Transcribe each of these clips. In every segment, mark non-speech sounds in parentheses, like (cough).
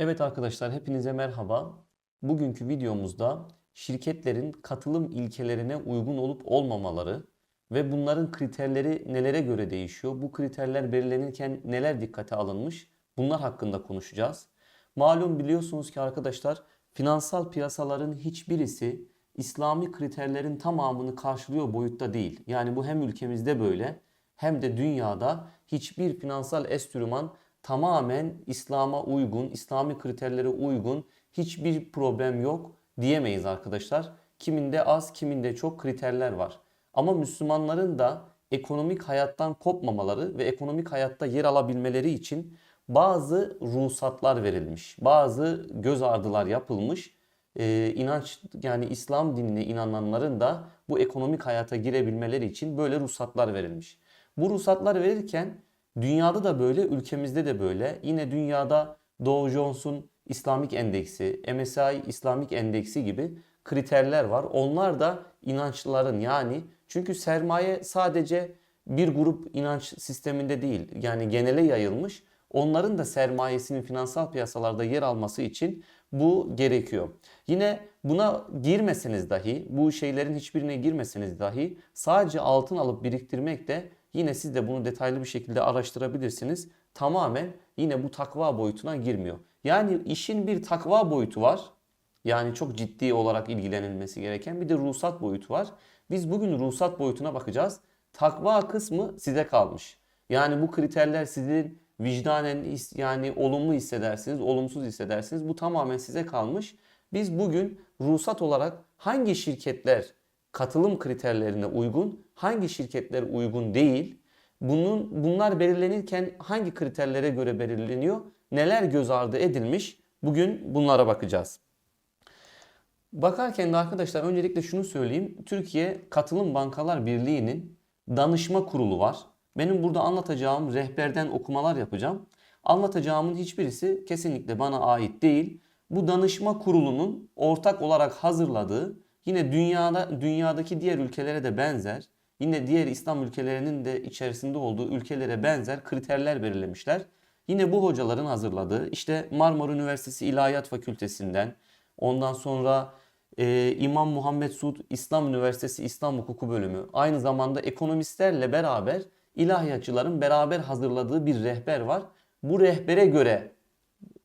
Evet arkadaşlar hepinize merhaba. Bugünkü videomuzda şirketlerin katılım ilkelerine uygun olup olmamaları ve bunların kriterleri nelere göre değişiyor? Bu kriterler belirlenirken neler dikkate alınmış? Bunlar hakkında konuşacağız. Malum biliyorsunuz ki arkadaşlar finansal piyasaların hiçbirisi İslami kriterlerin tamamını karşılıyor boyutta değil. Yani bu hem ülkemizde böyle hem de dünyada hiçbir finansal enstrüman tamamen İslam'a uygun, İslami kriterlere uygun hiçbir problem yok diyemeyiz arkadaşlar. Kiminde az, kiminde çok kriterler var. Ama Müslümanların da ekonomik hayattan kopmamaları ve ekonomik hayatta yer alabilmeleri için bazı ruhsatlar verilmiş. Bazı göz ardılar yapılmış. Ee, inanç yani İslam dinine inananların da bu ekonomik hayata girebilmeleri için böyle ruhsatlar verilmiş. Bu ruhsatlar verirken dünyada da böyle, ülkemizde de böyle. Yine dünyada Dow Jones'un İslamik Endeksi, MSCI İslamik Endeksi gibi kriterler var. Onlar da inançlıların yani çünkü sermaye sadece bir grup inanç sisteminde değil yani genele yayılmış. Onların da sermayesinin finansal piyasalarda yer alması için bu gerekiyor. Yine buna girmeseniz dahi, bu şeylerin hiçbirine girmeseniz dahi sadece altın alıp biriktirmek de yine siz de bunu detaylı bir şekilde araştırabilirsiniz. Tamamen yine bu takva boyutuna girmiyor. Yani işin bir takva boyutu var. Yani çok ciddi olarak ilgilenilmesi gereken bir de ruhsat boyutu var. Biz bugün ruhsat boyutuna bakacağız. Takva kısmı size kalmış. Yani bu kriterler sizin vicdanen yani olumlu hissedersiniz, olumsuz hissedersiniz. Bu tamamen size kalmış. Biz bugün ruhsat olarak hangi şirketler katılım kriterlerine uygun, hangi şirketler uygun değil, bunun bunlar belirlenirken hangi kriterlere göre belirleniyor, neler göz ardı edilmiş? Bugün bunlara bakacağız. Bakarken de arkadaşlar öncelikle şunu söyleyeyim. Türkiye Katılım Bankalar Birliği'nin danışma kurulu var. Benim burada anlatacağım rehberden okumalar yapacağım. Anlatacağımın hiçbirisi kesinlikle bana ait değil. Bu danışma kurulunun ortak olarak hazırladığı yine dünyada dünyadaki diğer ülkelere de benzer, yine diğer İslam ülkelerinin de içerisinde olduğu ülkelere benzer kriterler belirlemişler. Yine bu hocaların hazırladığı işte Marmara Üniversitesi İlahiyat Fakültesinden, ondan sonra e, İmam Muhammed Suud İslam Üniversitesi İslam Hukuku Bölümü, aynı zamanda ekonomistlerle beraber ilahiyatçıların beraber hazırladığı bir rehber var. Bu rehbere göre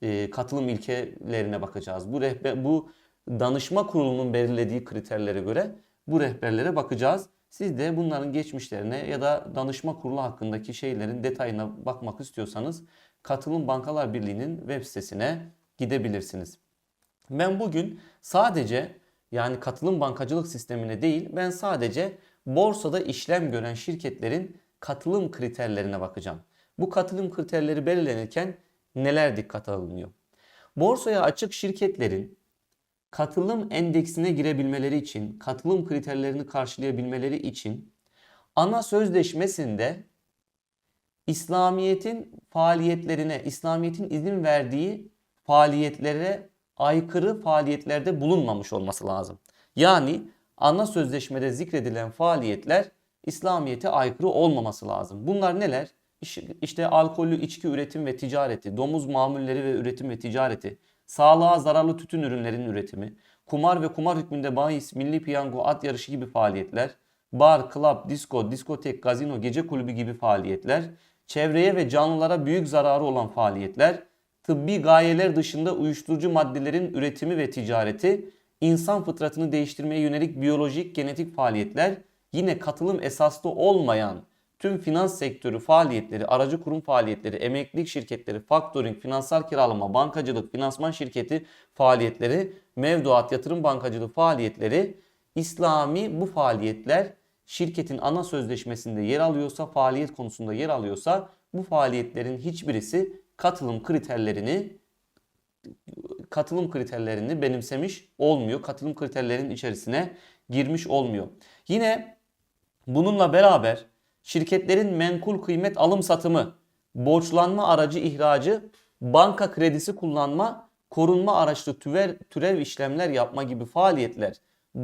e, katılım ilkelerine bakacağız. Bu rehber bu danışma kurulunun belirlediği kriterlere göre bu rehberlere bakacağız. Siz de bunların geçmişlerine ya da danışma kurulu hakkındaki şeylerin detayına bakmak istiyorsanız Katılım Bankalar Birliği'nin web sitesine gidebilirsiniz. Ben bugün sadece yani katılım bankacılık sistemine değil ben sadece borsada işlem gören şirketlerin katılım kriterlerine bakacağım. Bu katılım kriterleri belirlenirken neler dikkate alınıyor? Borsaya açık şirketlerin katılım endeksine girebilmeleri için, katılım kriterlerini karşılayabilmeleri için ana sözleşmesinde İslamiyet'in faaliyetlerine, İslamiyet'in izin verdiği faaliyetlere aykırı faaliyetlerde bulunmamış olması lazım. Yani ana sözleşmede zikredilen faaliyetler İslamiyet'e aykırı olmaması lazım. Bunlar neler? İş- İşte alkollü içki üretim ve ticareti, domuz mamulleri ve üretim ve ticareti, sağlığa zararlı tütün ürünlerinin üretimi, kumar ve kumar hükmünde bahis, milli piyango, at yarışı gibi faaliyetler, bar, club, disco, diskotek, gazino, gece kulübü gibi faaliyetler, çevreye ve canlılara büyük zararı olan faaliyetler, tıbbi gayeler dışında uyuşturucu maddelerin üretimi ve ticareti, insan fıtratını değiştirmeye yönelik biyolojik genetik faaliyetler, yine katılım esaslı olmayan tüm finans sektörü faaliyetleri, aracı kurum faaliyetleri, emeklilik şirketleri, factoring, finansal kiralama, bankacılık, finansman şirketi faaliyetleri, mevduat, yatırım bankacılığı faaliyetleri, İslami bu faaliyetler şirketin ana sözleşmesinde yer alıyorsa, faaliyet konusunda yer alıyorsa bu faaliyetlerin hiçbirisi katılım kriterlerini katılım kriterlerini benimsemiş olmuyor. Katılım kriterlerinin içerisine girmiş olmuyor. Yine bununla beraber şirketlerin menkul kıymet alım satımı, borçlanma aracı ihracı, banka kredisi kullanma, korunma araçlı türev, türev işlemler yapma gibi faaliyetler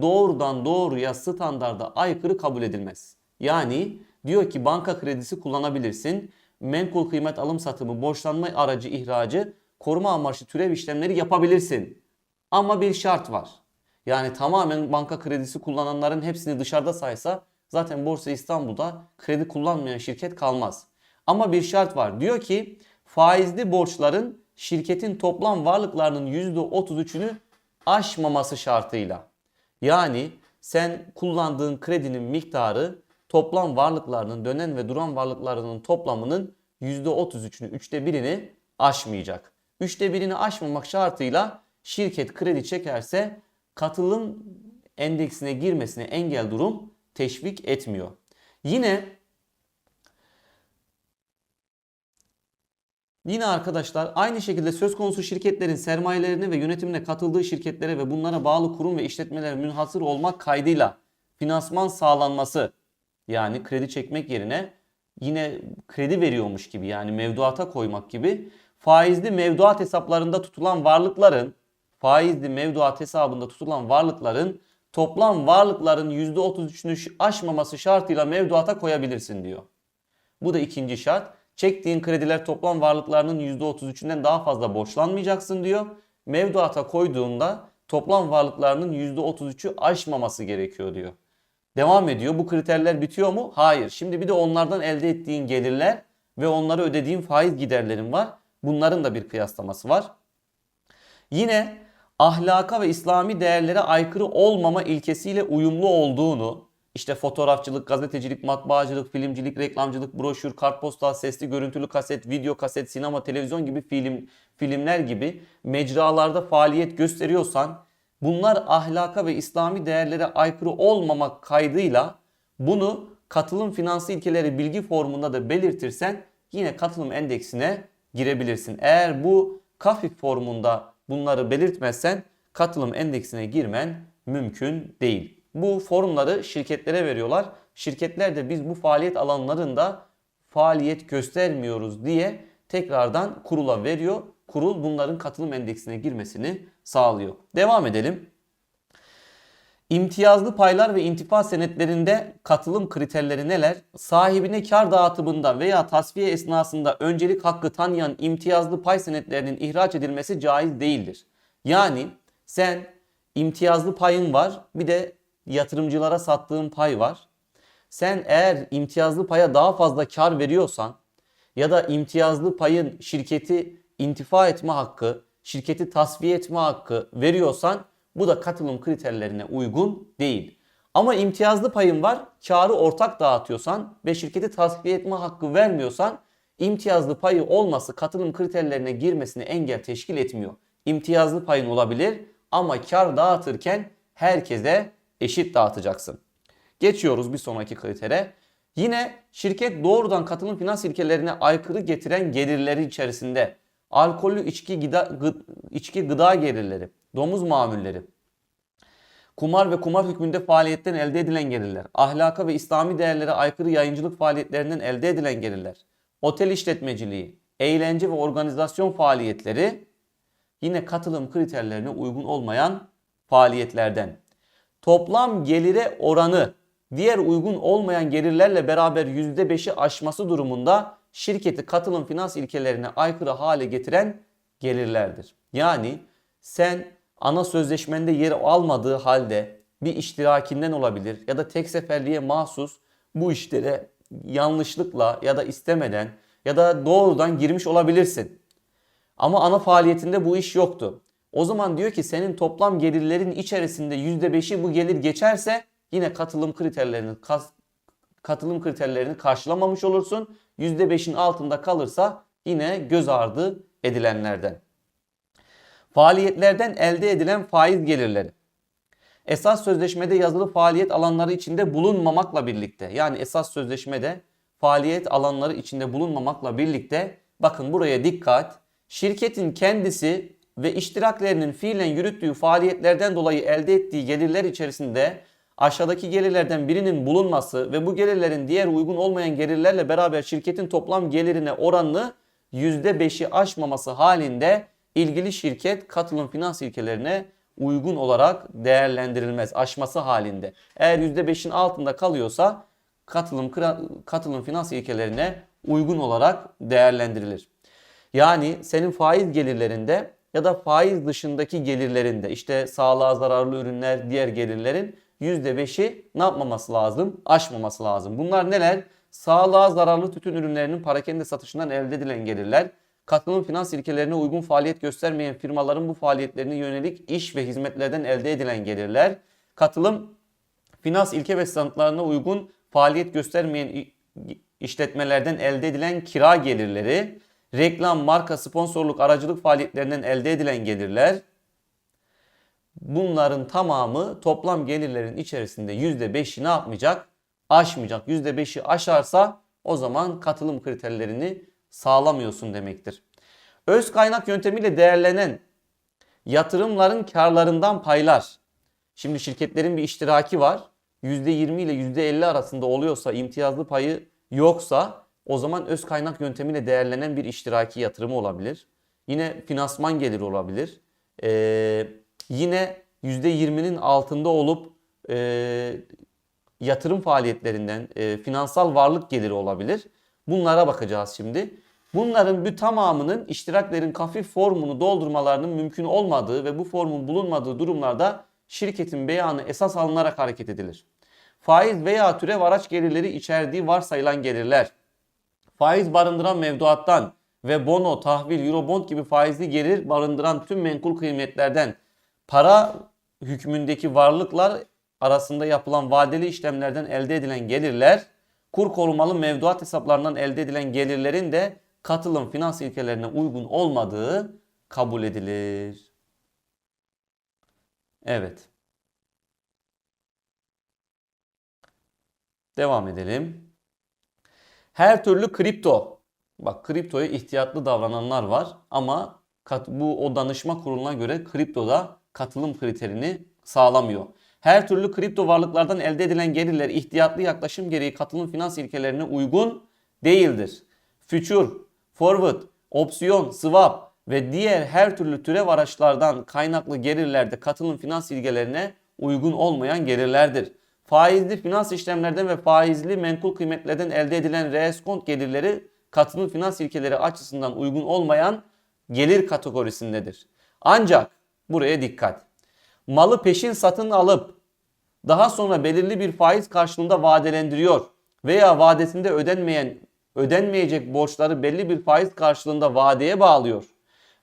doğrudan doğruya standarda aykırı kabul edilmez. Yani diyor ki banka kredisi kullanabilirsin. Menkul kıymet alım satımı, borçlanma aracı ihracı koruma amaçlı türev işlemleri yapabilirsin. Ama bir şart var. Yani tamamen banka kredisi kullananların hepsini dışarıda saysa zaten Borsa İstanbul'da kredi kullanmayan şirket kalmaz. Ama bir şart var. Diyor ki faizli borçların şirketin toplam varlıklarının %33'ünü aşmaması şartıyla. Yani sen kullandığın kredinin miktarı toplam varlıklarının dönen ve duran varlıklarının toplamının %33'ünü, üçte birini aşmayacak. Üçte birini aşmamak şartıyla şirket kredi çekerse katılım endeksine girmesine engel durum teşvik etmiyor. Yine Yine arkadaşlar aynı şekilde söz konusu şirketlerin sermayelerine ve yönetimine katıldığı şirketlere ve bunlara bağlı kurum ve işletmelere münhasır olmak kaydıyla finansman sağlanması yani kredi çekmek yerine yine kredi veriyormuş gibi yani mevduata koymak gibi faizli mevduat hesaplarında tutulan varlıkların faizli mevduat hesabında tutulan varlıkların toplam varlıkların %33'ünü aşmaması şartıyla mevduata koyabilirsin diyor. Bu da ikinci şart. Çektiğin krediler toplam varlıklarının %33'ünden daha fazla borçlanmayacaksın diyor. Mevduata koyduğunda toplam varlıklarının %33'ü aşmaması gerekiyor diyor. Devam ediyor. Bu kriterler bitiyor mu? Hayır. Şimdi bir de onlardan elde ettiğin gelirler ve onları ödediğin faiz giderlerin var. Bunların da bir kıyaslaması var. Yine ahlaka ve İslami değerlere aykırı olmama ilkesiyle uyumlu olduğunu, işte fotoğrafçılık, gazetecilik, matbaacılık, filmcilik, reklamcılık, broşür, kartpostal, sesli, görüntülü kaset, video kaset, sinema, televizyon gibi film filmler gibi mecralarda faaliyet gösteriyorsan bunlar ahlaka ve İslami değerlere aykırı olmamak kaydıyla bunu katılım finansı ilkeleri bilgi formunda da belirtirsen yine katılım endeksine girebilirsin. Eğer bu kafik formunda bunları belirtmezsen katılım endeksine girmen mümkün değil. Bu forumları şirketlere veriyorlar. Şirketler de biz bu faaliyet alanlarında faaliyet göstermiyoruz diye tekrardan kurula veriyor. Kurul bunların katılım endeksine girmesini sağlıyor. Devam edelim. İmtiyazlı paylar ve intifa senetlerinde katılım kriterleri neler? Sahibine kar dağıtımında veya tasfiye esnasında öncelik hakkı tanıyan imtiyazlı pay senetlerinin ihraç edilmesi caiz değildir. Yani sen imtiyazlı payın var bir de yatırımcılara sattığın pay var. Sen eğer imtiyazlı paya daha fazla kar veriyorsan ya da imtiyazlı payın şirketi intifa etme hakkı, şirketi tasfiye etme hakkı veriyorsan bu da katılım kriterlerine uygun değil. Ama imtiyazlı payın var, karı ortak dağıtıyorsan ve şirketi tasfiye etme hakkı vermiyorsan imtiyazlı payı olması katılım kriterlerine girmesine engel teşkil etmiyor. İmtiyazlı payın olabilir ama kar dağıtırken herkese eşit dağıtacaksın. Geçiyoruz bir sonraki kritere. Yine şirket doğrudan katılım finans ilkelerine aykırı getiren gelirleri içerisinde alkollü içki, gıda, gı, içki gıda gelirleri, domuz mamulleri, kumar ve kumar hükmünde faaliyetten elde edilen gelirler, ahlaka ve İslami değerlere aykırı yayıncılık faaliyetlerinden elde edilen gelirler, otel işletmeciliği, eğlence ve organizasyon faaliyetleri yine katılım kriterlerine uygun olmayan faaliyetlerden. Toplam gelire oranı diğer uygun olmayan gelirlerle beraber %5'i aşması durumunda şirketi katılım finans ilkelerine aykırı hale getiren gelirlerdir. Yani sen ana sözleşmende yer almadığı halde bir iştirakinden olabilir ya da tek seferliğe mahsus bu işlere yanlışlıkla ya da istemeden ya da doğrudan girmiş olabilirsin. Ama ana faaliyetinde bu iş yoktu. O zaman diyor ki senin toplam gelirlerin içerisinde %5'i bu gelir geçerse yine katılım kriterlerini katılım kriterlerini karşılamamış olursun. %5'in altında kalırsa yine göz ardı edilenlerden. Faaliyetlerden elde edilen faiz gelirleri. Esas sözleşmede yazılı faaliyet alanları içinde bulunmamakla birlikte yani esas sözleşmede faaliyet alanları içinde bulunmamakla birlikte bakın buraya dikkat. Şirketin kendisi ve iştiraklerinin fiilen yürüttüğü faaliyetlerden dolayı elde ettiği gelirler içerisinde aşağıdaki gelirlerden birinin bulunması ve bu gelirlerin diğer uygun olmayan gelirlerle beraber şirketin toplam gelirine oranını %5'i aşmaması halinde ilgili şirket katılım finans ilkelerine uygun olarak değerlendirilmez aşması halinde. Eğer %5'in altında kalıyorsa katılım katılım finans ilkelerine uygun olarak değerlendirilir. Yani senin faiz gelirlerinde ya da faiz dışındaki gelirlerinde işte sağlığa zararlı ürünler, diğer gelirlerin %5'i ne yapmaması lazım? Aşmaması lazım. Bunlar neler? Sağlığa zararlı tütün ürünlerinin parakende satışından elde edilen gelirler, katılım finans ilkelerine uygun faaliyet göstermeyen firmaların bu faaliyetlerine yönelik iş ve hizmetlerden elde edilen gelirler, katılım finans ilke ve standartlarına uygun faaliyet göstermeyen işletmelerden elde edilen kira gelirleri, reklam, marka, sponsorluk, aracılık faaliyetlerinden elde edilen gelirler, bunların tamamı toplam gelirlerin içerisinde %5'i ne yapmayacak? Aşmayacak. %5'i aşarsa o zaman katılım kriterlerini sağlamıyorsun demektir. Öz kaynak yöntemiyle değerlenen yatırımların karlarından paylar. Şimdi şirketlerin bir iştiraki var. %20 ile %50 arasında oluyorsa imtiyazlı payı yoksa o zaman öz kaynak yöntemiyle değerlenen bir iştiraki yatırımı olabilir. Yine finansman geliri olabilir. Ee, yine %20'nin altında olup e, yatırım faaliyetlerinden e, finansal varlık geliri olabilir. Bunlara bakacağız şimdi. Bunların bir tamamının iştiraklerin kafif formunu doldurmalarının mümkün olmadığı ve bu formun bulunmadığı durumlarda şirketin beyanı esas alınarak hareket edilir. Faiz veya türev araç gelirleri içerdiği varsayılan gelirler, faiz barındıran mevduattan ve bono, tahvil, eurobond gibi faizli gelir barındıran tüm menkul kıymetlerden para hükmündeki varlıklar arasında yapılan vadeli işlemlerden elde edilen gelirler, kur korumalı mevduat hesaplarından elde edilen gelirlerin de katılım finans ilkelerine uygun olmadığı kabul edilir. Evet. Devam edelim. Her türlü kripto. Bak kriptoya ihtiyatlı davrananlar var ama bu o danışma kuruluna göre kriptoda katılım kriterini sağlamıyor. Her türlü kripto varlıklardan elde edilen gelirler ihtiyatlı yaklaşım gereği katılım finans ilkelerine uygun değildir. Future, forward, opsiyon, swap ve diğer her türlü türev araçlardan kaynaklı gelirlerde katılım finans ilkelerine uygun olmayan gelirlerdir. Faizli finans işlemlerden ve faizli menkul kıymetlerden elde edilen reeskont gelirleri katılım finans ilkeleri açısından uygun olmayan gelir kategorisindedir. Ancak buraya dikkat. Malı peşin satın alıp daha sonra belirli bir faiz karşılığında vadelendiriyor veya vadesinde ödenmeyen ödenmeyecek borçları belli bir faiz karşılığında vadeye bağlıyor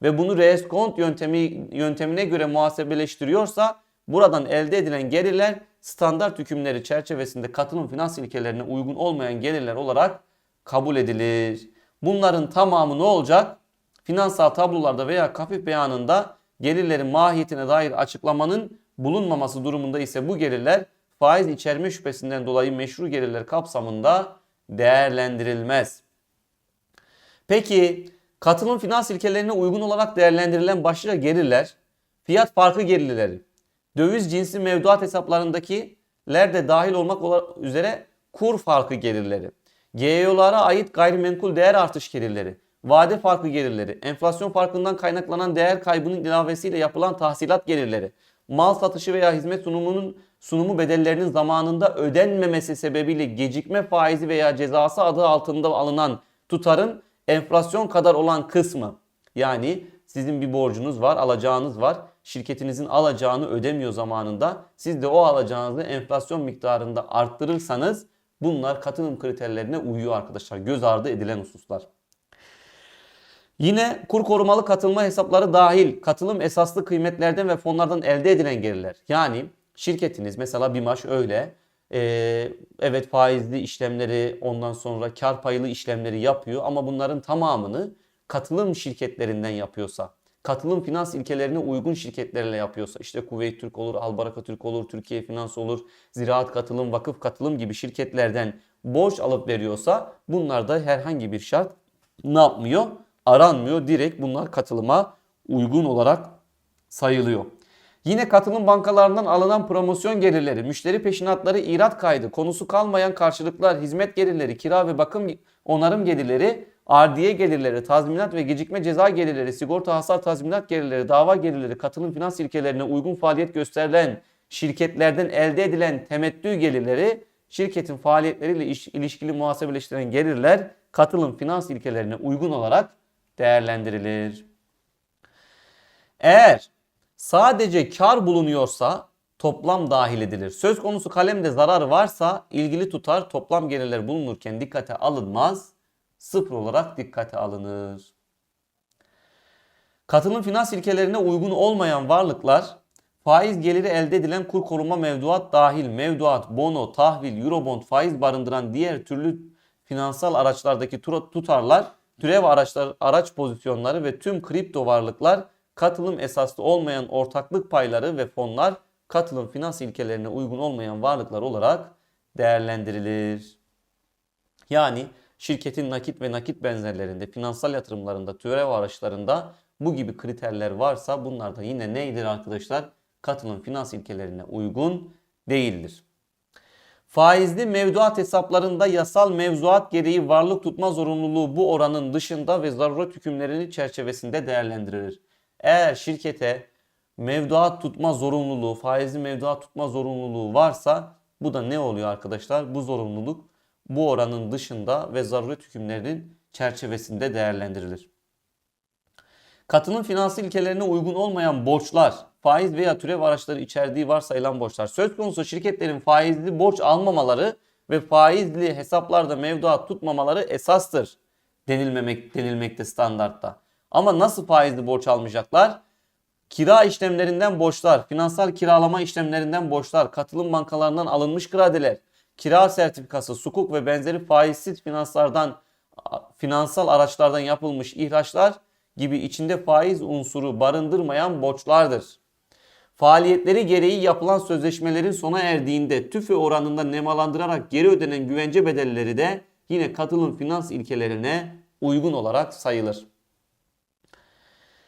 ve bunu reeskont yöntemi yöntemine göre muhasebeleştiriyorsa buradan elde edilen gelirler standart hükümleri çerçevesinde katılım finans ilkelerine uygun olmayan gelirler olarak kabul edilir. Bunların tamamı ne olacak? Finansal tablolarda veya kafif beyanında gelirlerin mahiyetine dair açıklamanın bulunmaması durumunda ise bu gelirler faiz içerme şüphesinden dolayı meşru gelirler kapsamında değerlendirilmez. Peki katılım finans ilkelerine uygun olarak değerlendirilen başlıca gelirler, fiyat farkı gelirleri, döviz cinsi mevduat hesaplarındakiler de dahil olmak üzere kur farkı gelirleri, GEO'lara ait gayrimenkul değer artış gelirleri, vade farkı gelirleri, enflasyon farkından kaynaklanan değer kaybının ilavesiyle yapılan tahsilat gelirleri, mal satışı veya hizmet sunumunun sunumu bedellerinin zamanında ödenmemesi sebebiyle gecikme faizi veya cezası adı altında alınan tutarın enflasyon kadar olan kısmı. Yani sizin bir borcunuz var, alacağınız var. Şirketinizin alacağını ödemiyor zamanında. Siz de o alacağınızı enflasyon miktarında arttırırsanız bunlar katılım kriterlerine uyuyor arkadaşlar. Göz ardı edilen hususlar. Yine kur korumalı katılma hesapları dahil katılım esaslı kıymetlerden ve fonlardan elde edilen gelirler. Yani şirketiniz mesela BİMAŞ öyle ee, evet faizli işlemleri ondan sonra kar paylı işlemleri yapıyor ama bunların tamamını katılım şirketlerinden yapıyorsa katılım finans ilkelerine uygun şirketlerle yapıyorsa işte Kuveyt Türk olur, Albaraka Türk olur, Türkiye Finans olur, Ziraat Katılım, Vakıf Katılım gibi şirketlerden borç alıp veriyorsa bunlarda herhangi bir şart ne yapmıyor? Aranmıyor. Direkt bunlar katılıma uygun olarak sayılıyor. Yine katılım bankalarından alınan promosyon gelirleri, müşteri peşinatları, irat kaydı, konusu kalmayan karşılıklar, hizmet gelirleri, kira ve bakım onarım gelirleri, ardiye gelirleri, tazminat ve gecikme ceza gelirleri, sigorta hasar tazminat gelirleri, dava gelirleri, katılım finans ilkelerine uygun faaliyet gösterilen şirketlerden elde edilen temettü gelirleri, şirketin faaliyetleriyle ilişkili muhasebeleştiren gelirler, katılım finans ilkelerine uygun olarak değerlendirilir. Eğer sadece kar bulunuyorsa toplam dahil edilir. Söz konusu kalemde zarar varsa ilgili tutar toplam gelirler bulunurken dikkate alınmaz. Sıfır olarak dikkate alınır. Katılım finans ilkelerine uygun olmayan varlıklar faiz geliri elde edilen kur koruma mevduat dahil mevduat, bono, tahvil, eurobond, faiz barındıran diğer türlü finansal araçlardaki tutarlar, türev araçlar, araç pozisyonları ve tüm kripto varlıklar katılım esaslı olmayan ortaklık payları ve fonlar katılım finans ilkelerine uygun olmayan varlıklar olarak değerlendirilir. Yani şirketin nakit ve nakit benzerlerinde, finansal yatırımlarında, türev araçlarında bu gibi kriterler varsa bunlar da yine neydir arkadaşlar? Katılım finans ilkelerine uygun değildir. Faizli mevduat hesaplarında yasal mevzuat gereği varlık tutma zorunluluğu bu oranın dışında ve zaruret hükümlerini çerçevesinde değerlendirilir. Eğer şirkete mevduat tutma zorunluluğu, faizli mevduat tutma zorunluluğu varsa bu da ne oluyor arkadaşlar? Bu zorunluluk bu oranın dışında ve zaruret hükümlerinin çerçevesinde değerlendirilir. Katılım finans ilkelerine uygun olmayan borçlar, faiz veya türev araçları içerdiği varsayılan borçlar. Söz konusu şirketlerin faizli borç almamaları ve faizli hesaplarda mevduat tutmamaları esastır denilmemek denilmekte standartta. Ama nasıl faizli borç almayacaklar? Kira işlemlerinden borçlar, finansal kiralama işlemlerinden borçlar, katılım bankalarından alınmış kradeler, kira sertifikası, sukuk ve benzeri faizsiz finanslardan finansal araçlardan yapılmış ihraçlar gibi içinde faiz unsuru barındırmayan borçlardır. Faaliyetleri gereği yapılan sözleşmelerin sona erdiğinde tüfe oranında nemalandırarak geri ödenen güvence bedelleri de yine katılım finans ilkelerine uygun olarak sayılır.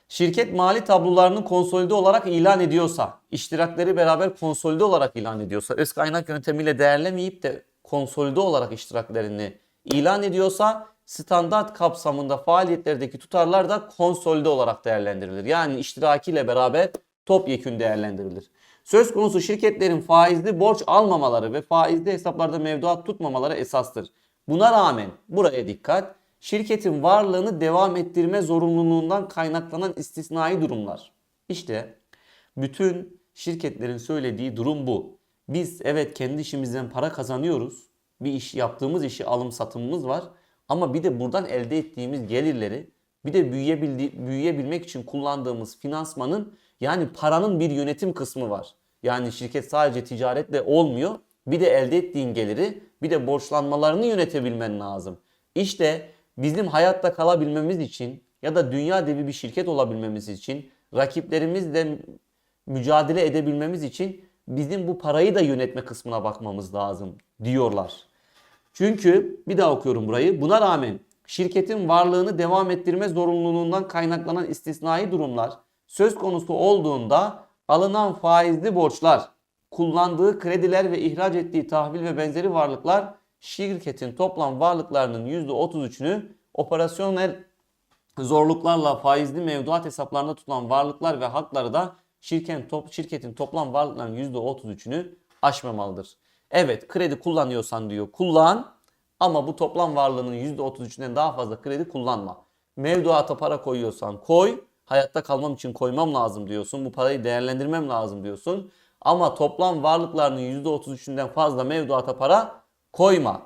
Şirket mali tablolarını konsolide olarak ilan ediyorsa, iştirakleri beraber konsolide olarak ilan ediyorsa, öz kaynak yöntemiyle değerlemeyip de konsolide olarak iştiraklerini ilan ediyorsa standart kapsamında faaliyetlerdeki tutarlar da konsolide olarak değerlendirilir. Yani iştirakiyle beraber topyekün değerlendirilir. Söz konusu şirketlerin faizli borç almamaları ve faizli hesaplarda mevduat tutmamaları esastır. Buna rağmen buraya dikkat şirketin varlığını devam ettirme zorunluluğundan kaynaklanan istisnai durumlar. İşte bütün şirketlerin söylediği durum bu. Biz evet kendi işimizden para kazanıyoruz. Bir iş yaptığımız işi alım satımımız var. Ama bir de buradan elde ettiğimiz gelirleri bir de büyüyebildi, büyüyebilmek için kullandığımız finansmanın yani paranın bir yönetim kısmı var. Yani şirket sadece ticaretle olmuyor. Bir de elde ettiğin geliri bir de borçlanmalarını yönetebilmen lazım. İşte bizim hayatta kalabilmemiz için ya da dünya devi bir şirket olabilmemiz için rakiplerimizle mücadele edebilmemiz için bizim bu parayı da yönetme kısmına bakmamız lazım diyorlar. Çünkü bir daha okuyorum burayı. Buna rağmen şirketin varlığını devam ettirme zorunluluğundan kaynaklanan istisnai durumlar söz konusu olduğunda alınan faizli borçlar, kullandığı krediler ve ihraç ettiği tahvil ve benzeri varlıklar şirketin toplam varlıklarının %33'ünü operasyonel zorluklarla faizli mevduat hesaplarında tutulan varlıklar ve hakları da şirketin, top, şirketin toplam varlıklarının %33'ünü aşmamalıdır. Evet kredi kullanıyorsan diyor kullan ama bu toplam varlığının %33'ünden daha fazla kredi kullanma. Mevduata para koyuyorsan koy. Hayatta kalmam için koymam lazım diyorsun. Bu parayı değerlendirmem lazım diyorsun. Ama toplam varlıklarının %33'ünden fazla mevduata para koyma.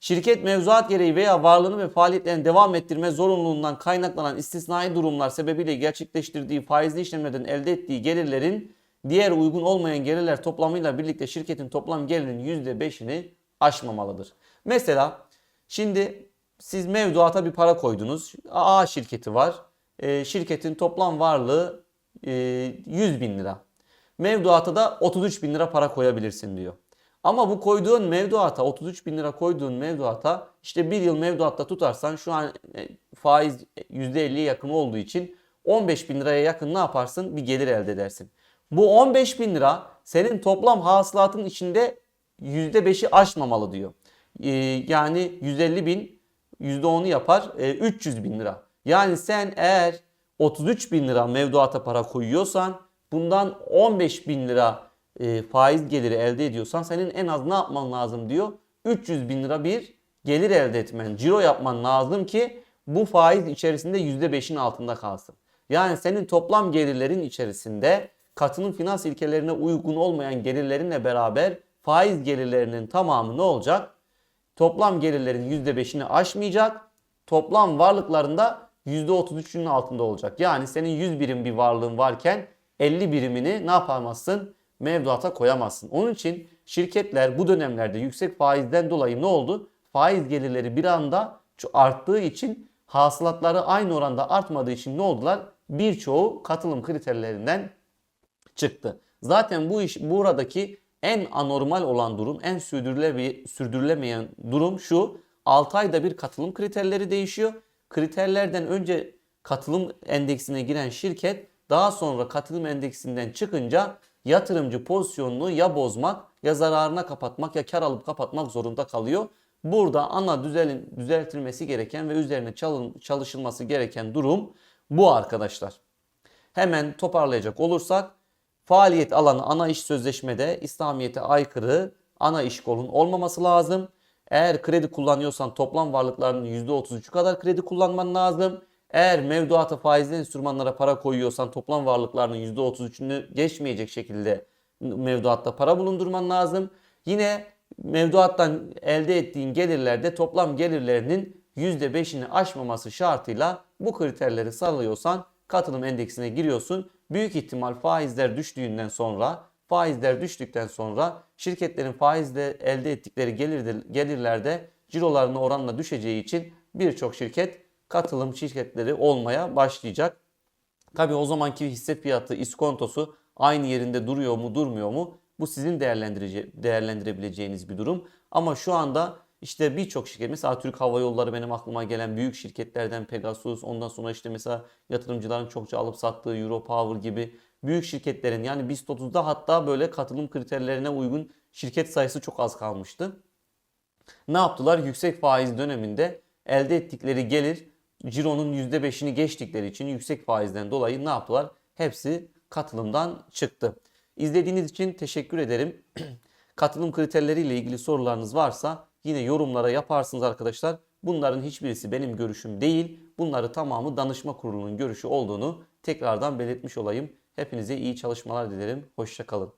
Şirket mevzuat gereği veya varlığını ve faaliyetlerini devam ettirme zorunluluğundan kaynaklanan istisnai durumlar sebebiyle gerçekleştirdiği faizli işlemlerden elde ettiği gelirlerin diğer uygun olmayan gelirler toplamıyla birlikte şirketin toplam gelirinin %5'ini aşmamalıdır. Mesela şimdi siz mevduata bir para koydunuz. A şirketi var. E, şirketin toplam varlığı e, 100 bin lira. Mevduata da 33 bin lira para koyabilirsin diyor. Ama bu koyduğun mevduata 33 bin lira koyduğun mevduata işte bir yıl mevduatta tutarsan şu an e, faiz %50'ye yakın olduğu için 15 bin liraya yakın ne yaparsın? Bir gelir elde edersin. Bu 15 bin lira senin toplam hasılatın içinde %5'i aşmamalı diyor. Ee, yani 150 bin %10'u yapar e, 300 bin lira. Yani sen eğer 33 bin lira mevduata para koyuyorsan bundan 15 bin lira e, faiz geliri elde ediyorsan senin en az ne yapman lazım diyor. 300 bin lira bir gelir elde etmen, ciro yapman lazım ki bu faiz içerisinde %5'in altında kalsın. Yani senin toplam gelirlerin içerisinde katının finans ilkelerine uygun olmayan gelirlerinle beraber faiz gelirlerinin tamamı ne olacak? Toplam gelirlerin %5'ini aşmayacak. Toplam varlıklarında %33'ünün altında olacak. Yani senin 100 birim bir varlığın varken 50 birimini ne yapamazsın? Mevduata koyamazsın. Onun için şirketler bu dönemlerde yüksek faizden dolayı ne oldu? Faiz gelirleri bir anda arttığı için hasılatları aynı oranda artmadığı için ne oldular? Birçoğu katılım kriterlerinden çıktı. Zaten bu iş buradaki en anormal olan durum, en sürdürüleme, sürdürülemeyen durum şu. 6 ayda bir katılım kriterleri değişiyor. Kriterlerden önce katılım endeksine giren şirket daha sonra katılım endeksinden çıkınca yatırımcı pozisyonunu ya bozmak ya zararına kapatmak ya kar alıp kapatmak zorunda kalıyor. Burada ana düzelin, düzeltilmesi gereken ve üzerine çalışılması gereken durum bu arkadaşlar. Hemen toparlayacak olursak faaliyet alanı ana iş sözleşmede İslamiyet'e aykırı ana iş kolun olmaması lazım. Eğer kredi kullanıyorsan toplam varlıklarının %33'ü kadar kredi kullanman lazım. Eğer mevduata faizli enstrümanlara para koyuyorsan toplam varlıklarının %33'ünü geçmeyecek şekilde mevduatta para bulundurman lazım. Yine mevduattan elde ettiğin gelirlerde toplam gelirlerinin %5'ini aşmaması şartıyla bu kriterleri sağlıyorsan katılım endeksine giriyorsun. Büyük ihtimal faizler düştüğünden sonra faizler düştükten sonra şirketlerin faizle elde ettikleri gelir, gelirlerde cirolarına oranla düşeceği için birçok şirket katılım şirketleri olmaya başlayacak. Tabi o zamanki hisse fiyatı, iskontosu aynı yerinde duruyor mu durmuyor mu? Bu sizin değerlendirebileceğiniz bir durum. Ama şu anda işte birçok şirket mesela Türk Hava Yolları benim aklıma gelen büyük şirketlerden Pegasus ondan sonra işte mesela yatırımcıların çokça alıp sattığı Europower gibi büyük şirketlerin yani BIST 30'da hatta böyle katılım kriterlerine uygun şirket sayısı çok az kalmıştı. Ne yaptılar? Yüksek faiz döneminde elde ettikleri gelir cironun %5'ini geçtikleri için yüksek faizden dolayı ne yaptılar? Hepsi katılımdan çıktı. İzlediğiniz için teşekkür ederim. (clears throat) Katılım kriterleriyle ilgili sorularınız varsa yine yorumlara yaparsınız arkadaşlar. Bunların hiçbirisi benim görüşüm değil. Bunları tamamı danışma kurulunun görüşü olduğunu tekrardan belirtmiş olayım. Hepinize iyi çalışmalar dilerim. Hoşçakalın.